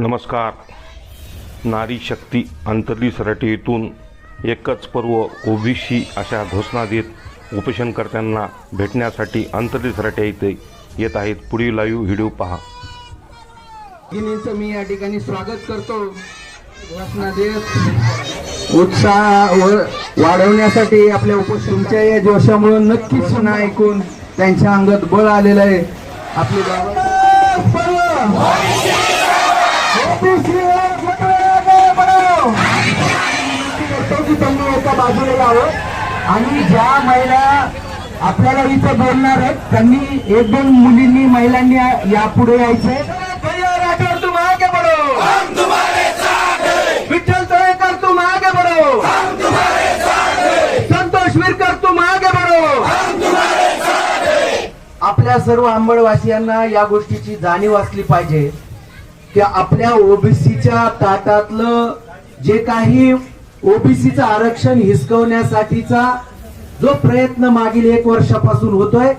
नमस्कार. नारी शक्ती अंतर्ली सराटीतून एकच पर्व ओबीसी अशा घोषणा देत उपोषणकर्त्यांना भेटण्यासाठी अंतर्ली सराटे इथे येत आहेत. पुढील लाईव्ह व्हिडिओ पहा. भगिनींचं मी या ठिकाणी स्वागत करतो. घोषणा देत उत्साह व- वाढवण्यासाठी आपल्या उपस्थित तुमच्या या जोशामुळे नक्कीच सुना ऐकून त्यांच्या अंगात बळ आलेलं आहे. आपली बाबा त्यांनी एका बाजूला यावं. आणि ज्या महिला आपल्याला इथं बोलणार आहेत त्यांनी एक दोन मुलींनी महिलांनी यापुढे यायचंय. विठ्ठल तळेकर तुम आगे बढ़ो संतोष विरकर तुम आगे बढ़ो आपल्या सर्व आंबडवासियांना या गोष्टीची जाणीव असली पाहिजे. की आपल्या ओबीसीच्या ताटातलं जे काही ओबीसीचं आरक्षण हिसकवण्यासाठीचा जो प्रयत्न मागील एक वर्षापासून होतोय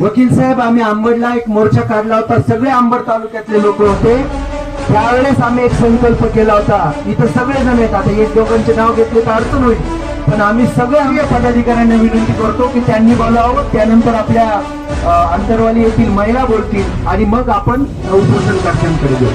वकील साहेब आम्ही आंबडला एक मोर्चा काढला होता सगळे आंबड तालुक्यातले लोक होते. त्यावेळेस आम्ही एक संकल्प केला होता इथं सगळे जण आता एक दोघांचे नाव घेतले तर अडचण होईल. पण आम्ही सगळे आम्ही पदाधिकाऱ्यांना विनंती करतो की त्यांनी बोलावं त्यानंतर आपल्या अंतरवाली येथील महिला बोलतील आणि मग आपण उपोषण करण्याकडे घेऊ